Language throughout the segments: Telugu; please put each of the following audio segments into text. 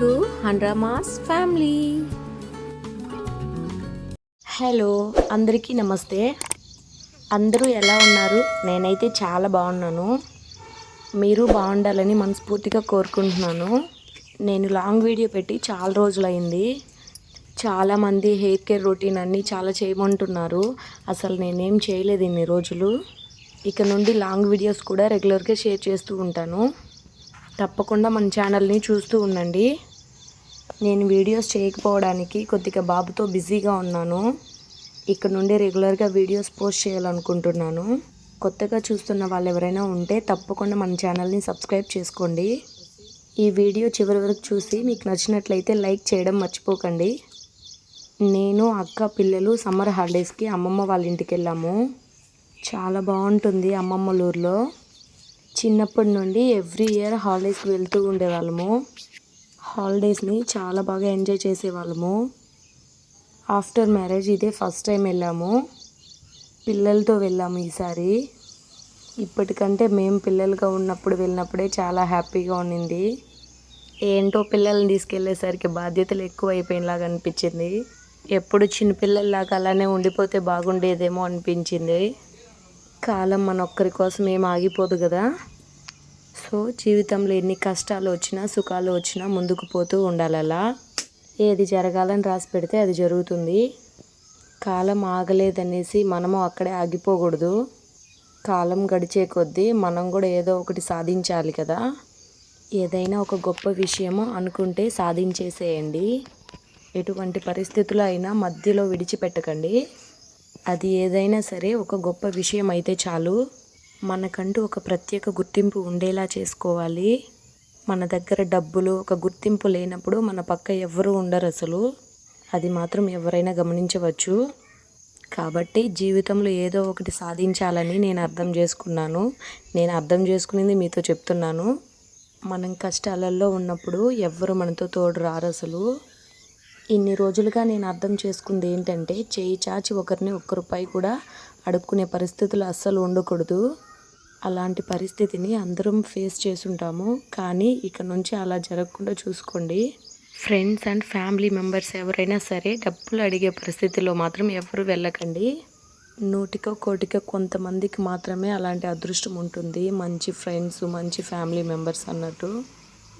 To హండ్రామాస్ family. హలో అందరికీ నమస్తే. అందరూ ఎలా ఉన్నారు? నేనైతే చాలా బాగున్నాను. మీరు బాగుండాలని మనస్ఫూర్తిగా కోరుకుంటున్నాను. నేను లాంగ్ వీడియో పెట్టి చాలా రోజులైంది. చాలామంది హెయిర్ కేర్ రొటీన్ అన్నీ చాలా చేయమంటున్నారు. అసలు నేనేం చేయలేదు ఇన్ని రోజులు. ఇక నుండి లాంగ్ వీడియోస్ కూడా రెగ్యులర్గా షేర్ చేస్తూ ఉంటాను. తప్పకుండా మన ఛానల్ని చూస్తూ ఉండండి. నేను వీడియోస్ చేయకపోవడానికి కొద్దిగా బాబుతో బిజీగా ఉన్నాను. ఇక్కడ నుండి రెగ్యులర్గా వీడియోస్ పోస్ట్ చేయాలనుకుంటున్నాను. కొత్తగా చూస్తున్న వాళ్ళు ఎవరైనా ఉంటే తప్పకుండా మన ఛానల్ని సబ్స్క్రైబ్ చేసుకోండి. ఈ వీడియో చివరి వరకు చూసి మీకు నచ్చినట్లయితే లైక్ చేయడం మర్చిపోకండి. నేను అక్క పిల్లలు సమ్మర్ హాలిడేస్కి అమ్మమ్మ వాళ్ళ ఇంటికి వెళ్ళాము చాలా బాగుంటుంది అమ్మమ్మ ఊర్లో. చిన్నప్పటి నుండి ఎవ్రీ ఇయర్ హాలిడేస్కి వెళ్తూ ఉండేవాళ్ళము. హాలిడేస్ని చాలా బాగా ఎంజాయ్ చేసేవాళ్ళము. ఆఫ్టర్ మ్యారేజ్ ఇదే ఫస్ట్ టైం వెళ్ళాము. పిల్లలతో వెళ్ళాము ఈసారి. ఇప్పటికంటే మేము పిల్లలుగా ఉన్నప్పుడు వెళ్ళినప్పుడే చాలా హ్యాపీగా ఉన్నింది ఏంటో పిల్లల్ని తీసుకెళ్ళేసరికి బాధ్యతలు ఎక్కువ అయిపోయినలాగా అనిపించింది. ఎప్పుడు చిన్నపిల్లల్లాగా అలానే ఉండిపోతే బాగుండేదేమో అనిపించింది. కాలం మన ఒక్కరి కోసం ఏం ఆగిపోదు కదా. సో జీవితంలో ఎన్ని కష్టాలు వచ్చినా సుఖాలు వచ్చినా ముందుకు పోతూ ఉండాలలా. ఏది జరగాలని రాసి పెడితే అది జరుగుతుంది. కాలం ఆగలేదనేసి మనము అక్కడే ఆగిపోకూడదు. కాలం గడిచే కొద్దీ మనం కూడా ఏదో ఒకటి సాధించాలి కదా. ఏదైనా ఒక గొప్ప విషయము అనుకుంటే సాధించేసేయండి. ఎటువంటి పరిస్థితులు అయినా మధ్యలో విడిచిపెట్టకండి. అది ఏదైనా సరే ఒక గొప్ప విషయం అయితే చాలు. మనకంటూ ఒక ప్రత్యేక గుర్తింపు ఉండేలా చేసుకోవాలి. మన దగ్గర డబ్బులు ఒక గుర్తింపు లేనప్పుడు మన పక్క ఎవరు ఉండరు అసలు. అది మాత్రం ఎవరైనా గమనించవచ్చు. కాబట్టి జీవితంలో ఏదో ఒకటి సాధించాలని నేను అర్థం చేసుకున్నాను. నేను అర్థం చేసుకునేది మీతో చెప్తున్నాను. మనం కష్టాలలో ఉన్నప్పుడు ఎవ్వరు మనతో తోడు రారు అసలు. ఇన్ని రోజులుగా నేను అర్థం చేసుకుంది ఏంటంటే చేయి చాచి ఒకరిని ఒక్క రూపాయి కూడా అడుక్కునే పరిస్థితులు అస్సలు ఉండకూడదు. అలాంటి పరిస్థితిని అందరం ఫేస్ చేసుంటాము కానీ ఇక నుంచి అలా జరగకుండా చూసుకోండి. ఫ్రెండ్స్ అండ్ ఫ్యామిలీ మెంబర్స్ ఎవరైనా సరే డబ్బులు అడిగే పరిస్థితిలో మాత్రం ఎవరు వెళ్ళకండి. నూటికో కోటికో కొంతమందికి మాత్రమే అలాంటి అదృష్టం ఉంటుంది. మంచి ఫ్రెండ్స్ మంచి ఫ్యామిలీ మెంబర్స్ అన్నట్టు.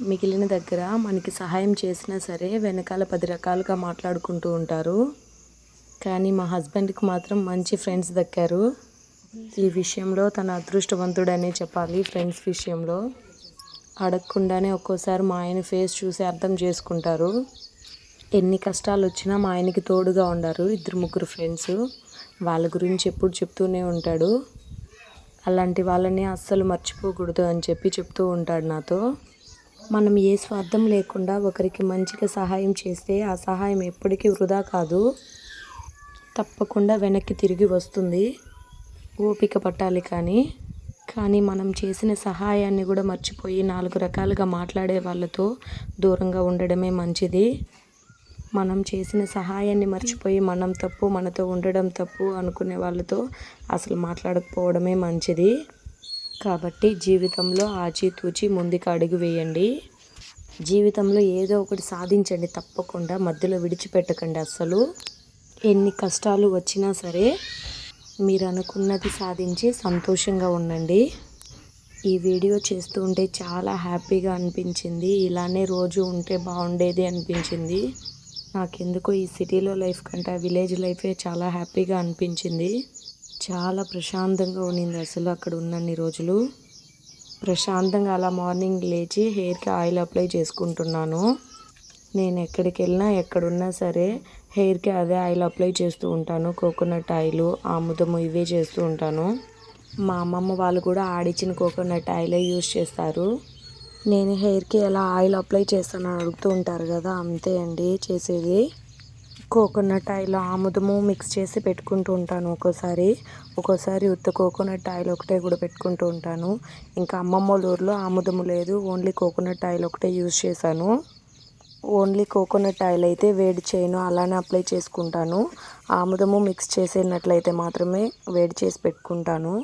మిగిలిన దగ్గర మనకి సహాయం చేసినా సరే వెనకాల పది రకాలుగా మాట్లాడుకుంటూ ఉంటారు. కానీ మా హస్బెండ్కి మాత్రం మంచి ఫ్రెండ్స్ దక్కారు. ఈ విషయంలో తన అదృష్టవంతుడనే చెప్పాలి ఫ్రెండ్స్ విషయంలో. అడగకుండానే ఒక్కోసారి మా ఆయన ఫేస్ చూసి అర్థం చేసుకుంటారు. ఎన్ని కష్టాలు వచ్చినా మా ఆయనకి తోడుగా ఉండారు ఇద్దరు ముగ్గురు ఫ్రెండ్స్. వాళ్ళ గురించి ఎప్పుడు చెప్తూనే ఉంటాడు. అలాంటి వాళ్ళని అస్సలు మర్చిపోకూడదు అని చెప్పి చెప్తూ ఉంటాడు నాతో. మనం ఏ స్వార్థం లేకుండా ఒకరికి మంచిగా సహాయం చేస్తే ఆ సహాయం ఎప్పటికీ వృధా కాదు. తప్పకుండా వెనక్కి తిరిగి వస్తుంది. ఓపిక పట్టాలి కానీ కానీ మనం చేసిన సహాయాన్ని కూడా మర్చిపోయి నాలుగు రకాలుగా మాట్లాడే వాళ్ళతో దూరంగా ఉండడమే మంచిది. మనం చేసిన సహాయాన్ని మర్చిపోయి మనం తప్పు మనతో ఉండడం తప్పు అనుకునే వాళ్ళతో అసలు మాట్లాడకపోవడమే మంచిది. కాబట్టి జీవితంలో ఆచితూచి ముందుకు అడుగు వేయండి. జీవితంలో ఏదో ఒకటి సాధించండి తప్పకుండా మధ్యలో విడిచిపెట్టకండి అస్సలు. ఎన్ని కష్టాలు వచ్చినా సరే మీరు అనుకున్నది సాధించి సంతోషంగా ఉండండి. ఈ వీడియో చేస్తూ ఉంటే చాలా హ్యాపీగా అనిపించింది. ఇలానే రోజు ఉంటే బాగుండేది అనిపించింది. నాకెందుకో ఈ సిటీలో లైఫ్ కంటే విలేజ్ లైఫే చాలా హ్యాపీగా అనిపించింది. చాలా ప్రశాంతంగా ఉన్నింది అసలు అక్కడ ఉన్నన్ని రోజులు. ప్రశాంతంగా అలా మార్నింగ్ లేచి హెయిర్కి ఆయిల్ అప్లై చేసుకుంటున్నాను. నేను ఎక్కడికి వెళ్ళినా ఎక్కడున్నా సరే హెయిర్కి అదే ఆయిల్ అప్లై చేస్తూ ఉంటాను. కోకోనట్ ఆయిల్ ఆముదము ఇవే చేస్తూ ఉంటాను. మా అమ్మమ్మ వాళ్ళు కూడా ఆడిచ్చిన కోకోనట్ ఆయిలే యూజ్ చేస్తారు. నేను హెయిర్కి ఎలా ఆయిల్ అప్లై చేస్తాను అడుగుతూ ఉంటారు కదా అంతే అండి చేసేది. కోకోనట్ ఆయిల్ ఆముదము మిక్స్ చేసి పెట్టుకుంటూ ఉంటాను ఒక్కోసారి. ఒక్కోసారి ఉత్త కోకోనట్ ఆయిల్ ఒకటే కూడా పెట్టుకుంటూ ఉంటాను. ఇంకా అమ్మమ్మ ఊర్లో ఆముదము లేదు ఓన్లీ కోకోనట్ ఆయిల్ ఒకటే యూజ్ చేశాను. ఓన్లీ కోకోనట్ ఆయిల్ అయితే వేడి చేయను అలానే అప్లై చేసుకుంటాను. ఆముదము మిక్స్ చేసేనట్లయితే మాత్రమే వేడి చేసి పెట్టుకుంటాను.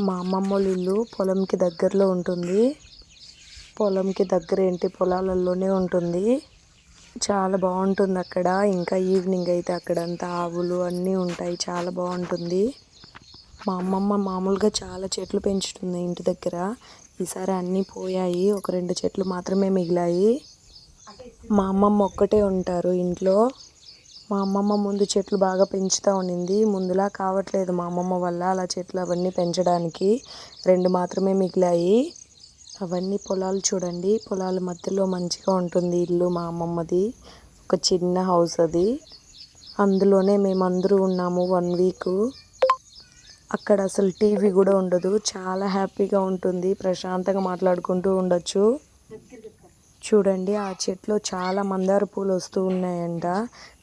మా అమ్మమ్మ ఇల్లు పొలంకి దగ్గరలో ఉంటుంది. పొలంకి దగ్గర ఏంటి? పొలాలలోనే ఉంటుంది. చాలా బాగుంటుంది అక్కడ. ఇంకా ఈవినింగ్ అయితే అక్కడంతా ఆవులు అన్నీ ఉంటాయి. చాలా బాగుంటుంది. మా అమ్మమ్మ మామూలుగా చాలా చెట్లు పెంచుతుంది ఇంటి దగ్గర. ఈసారి అన్నీ పోయాయి. ఒక రెండు చెట్లు మాత్రమే మిగిలాయి. మా అమ్మమ్మ ఒక్కటే ఉంటారు ఇంట్లో. మా అమ్మమ్మ ముందు చెట్లు బాగా పెంచుతూ ఉండింది. ముందులా కావట్లేదు మా అమ్మమ్మ వల్ల అలా చెట్లు అవన్నీ పెంచడానికి. రెండు మాత్రమే మిగిలాయి. అవన్నీ పొలాలు చూడండి. పొలాల మధ్యలో మంచిగా ఉంటుంది ఇల్లు మా అమ్మమ్మది. ఒక చిన్న హౌస్ అది. అందులోనే మేమందరూ ఉన్నాము వన్ వీక్. అక్కడ అసలు టీవీ కూడా ఉండదు. చాలా హ్యాపీగా ఉంటుంది. ప్రశాంతంగా మాట్లాడుకుంటూ ఉండొచ్చు. చూడండి ఆ చెట్లో చాలా మందార పూలు వస్తూ ఉన్నాయంట.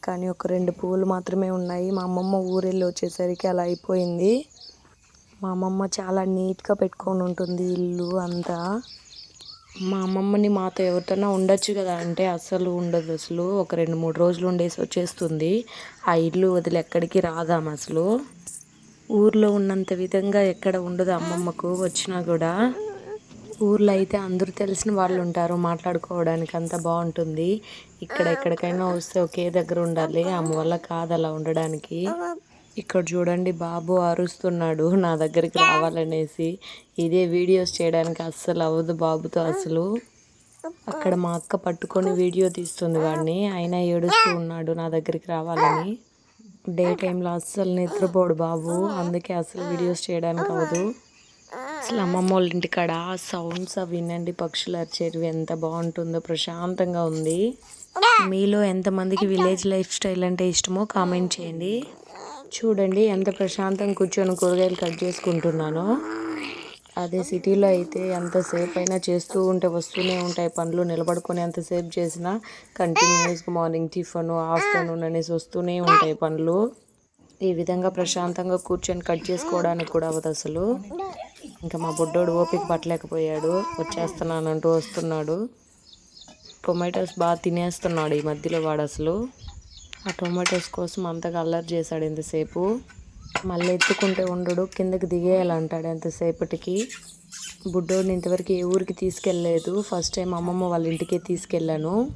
కానీ ఒక రెండు పువ్వులు మాత్రమే ఉన్నాయి. మా అమ్మమ్మ ఊరెళ్ళి వచ్చేసరికి అలా అయిపోయింది. మా అమ్మమ్మ చాలా నీట్గా పెట్టుకొని ఉంటుంది ఇల్లు అంతా. మా అమ్మమ్మని మాతో ఎవరితోనా ఉండొచ్చు కదా అంటే అస్సలు ఉండదు అసలు. ఒక రెండు మూడు రోజులు ఉండేసి వచ్చేస్తుంది. ఆ ఇల్లు వదిలి ఎక్కడికి రాదాం అసలు. ఊర్లో ఉన్నంత విధంగా ఎక్కడ ఉండదు అమ్మమ్మకు. వచ్చినా కూడా ఊర్లో అయితే అందరూ తెలిసిన వాళ్ళు ఉంటారు మాట్లాడుకోవడానికి అంత బాగుంటుంది. ఇక్కడ ఎక్కడికైనా వస్తే ఒకే దగ్గర ఉండాలి అమ్మ వల్ల కాదు అలా ఉండడానికి. ఇక్కడ చూడండి బాబు అరుస్తున్నాడు నా దగ్గరికి రావాలనేసి. ఇదే వీడియోస్ చేయడానికి అస్సలు అవ్వదు బాబుతో అసలు. అక్కడ మా అక్క పట్టుకొని వీడియో తీస్తుంది వాడిని అయినా ఏడుస్తూ ఉన్నాడు నా దగ్గరికి రావాలని. డే టైంలో అస్సలు నిద్రపోడు బాబు అందుకే అసలు వీడియోస్ చేయడానికి అవ్వదు. అసలు అమ్మమ్మ వాళ్ళ ఇంటికాడ సౌండ్స్ అవి వినండి. పక్షులు అరిచేటివి ఎంత బాగుంటుందో ప్రశాంతంగా ఉంది. మీలో ఎంతమందికి విలేజ్ లైఫ్ స్టైల్ అంటే ఇష్టమో కామెంట్ చేయండి. చూడండి ఎంత ప్రశాంతంగా కూర్చొని కూరగాయలు కట్ చేసుకుంటున్నాను. అదే సిటీలో అయితే ఎంతసేపు అయినా చేస్తూ ఉంటే వస్తూనే ఉంటాయి పనులు. నిలబడుకొని ఎంతసేపు చేసినా కంటిన్యూస్గా మార్నింగ్ టిఫిన్ ఆఫ్టర్నూన్ అనేసి వస్తూనే ఉంటాయి పనులు. ఈ విధంగా ప్రశాంతంగా కూర్చొని కట్ చేసుకోవడానికి కూడా అవ్వదు అసలు. ఇంకా మా బుడ్డోడు ఓపిక పట్టలేకపోయాడు. వచ్చేస్తున్నానంటూ వస్తున్నాడు. టొమాటోస్ బాగా తినేస్తున్నాడు ఈ మధ్యలో వాడు అసలు. ఆ టొమాటోస్ కోసం అంతగా అల్లరి చేశాడు ఎంతసేపు మళ్ళీ ఎత్తుకుంటే ఉండడు కిందకి దిగేయాలంటాడు ఎంతసేపటికి బుడ్డోడిని ఇంతవరకు ఏ ఊరికి తీసుకెళ్ళలేదు. ఫస్ట్ టైం అమ్మమ్మ వాళ్ళ ఇంటికే తీసుకెళ్ళాను.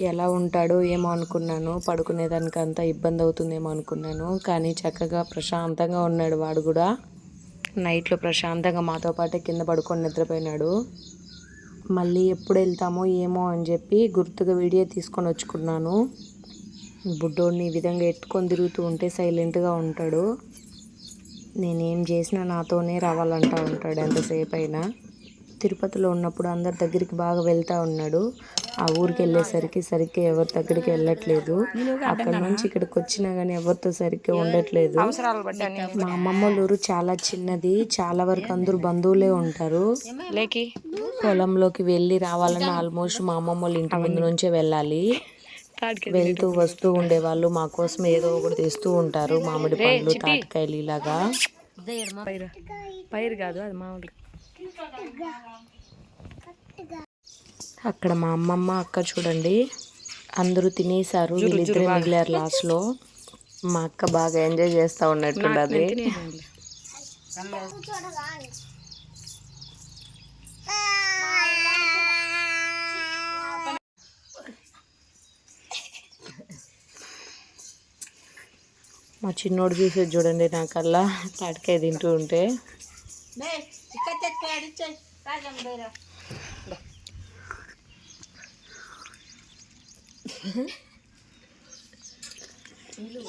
ఎలా ఉంటాడో ఏమో అనుకున్నాను. పడుకునేదానికి అంతా ఇబ్బంది అవుతుందేమో అనుకున్నాను. కానీ చక్కగా ప్రశాంతంగా ఉన్నాడు వాడు కూడా. నైట్లో ప్రశాంతంగా మాతో పాటే కింద పడుకొని నిద్రపోయినాడు. మళ్ళీ ఎప్పుడు వెళ్తామో ఏమో అని చెప్పి గుర్తుగా వీడియో తీసుకొని వచ్చుకున్నాను. బుడ్డోడిని ఈ విధంగా ఎత్తుకొని తిరుగుతూ ఉంటే సైలెంట్గా ఉంటాడు. నేనేం చేసినా నాతోనే రావాలంటా ఉంటాడు ఎంతసేపు అయినా తిరుపతిలో ఉన్నప్పుడు అందరి దగ్గరికి బాగా వెళ్తూ ఉన్నాడు. ఆ ఊరికి వెళ్ళేసరికి సరిగ్గా ఎవరి దగ్గరికి వెళ్ళట్లేదు. అక్కడ నుంచి ఇక్కడికి వచ్చినా కానీ ఎవరితో సరిగ్గా ఉండట్లేదు. మా అమ్మమ్మ ఊరు చాలా చిన్నది. చాలా వరకు అందరూ బంధువులే ఉంటారు. లేకి? పొలంలోకి వెళ్ళి రావాలని ఆల్మోస్ట్ మా అమ్మమ్మ వాళ్ళ ఇంటి ముందు నుంచే వెళ్ళాలి. వెళ్తూ వస్తూ ఉండేవాళ్ళు. మా కోసం ఏదో ఒకటి తెస్తూ ఉంటారు. మామిడి పండ్లు తాటికాయలు ఇలాగా. పైరు. కాదు అది మామూలు అక్కడ మా అమ్మమ్మ అక్క చూడండి. అందరూ తినేసారు వీళ్ళిద్దరే మిగిలారు లాస్ట్లో. మా అక్క బాగా ఎంజాయ్ చేస్తా ఉన్నట్టున్నది మా చిన్నోడు చూసేది చూడండి నాకల్లా. తాటికాయ తింటూ ఉంటే. नाही तिकडच्याच काढीच आहे काय जम बैरा इलू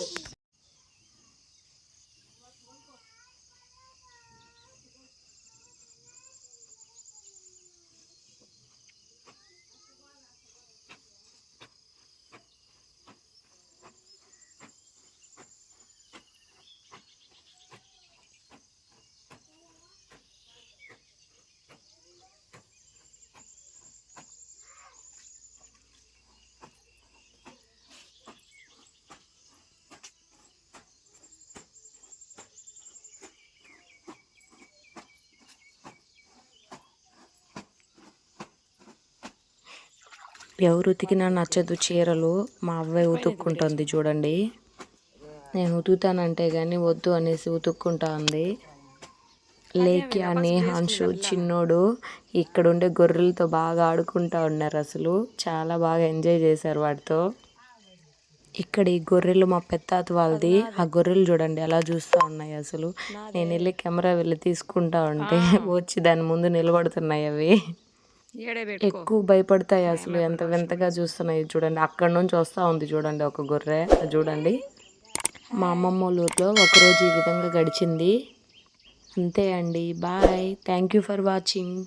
ఎవరు ఉతికినా నచ్చదు చీరలు మా అవ్వే ఉతుక్కుంటుంది చూడండి. నేను ఉతుకుతానంటే కానీ వద్దు అనేసి ఉతుక్కుంటా ఉంది లేకి అని హన్షు చిన్నోడు ఇక్కడ ఉండే గొర్రెలతో బాగా ఆడుకుంటా ఉన్నారు అసలు. చాలా బాగా ఎంజాయ్ చేశారు వాటితో ఇక్కడ ఈ గొర్రెలు మా పెత్తాత వాళ్ళది. ఆ గొర్రెలు చూడండి ఎలా చూస్తూ ఉన్నాయి అసలు. నేను వెళ్ళి కెమెరా వెళ్ళి తీసుకుంటా ఉంటే వచ్చి దాని ముందు నిలబడుతున్నాయి అవి. ఎక్కువ భయపడతాయి అసలు ఎంత వింతగా చూస్తున్నాయి చూడండి. అక్కడ నుంచి వస్తూ ఉంది చూడండి ఒక గొర్రె. చూడండి. మా అమ్మమ్మ ఊర్లో ఒకరోజు ఈ విధంగా గడిచింది. అంతే అండి. Bye. Thank you for watching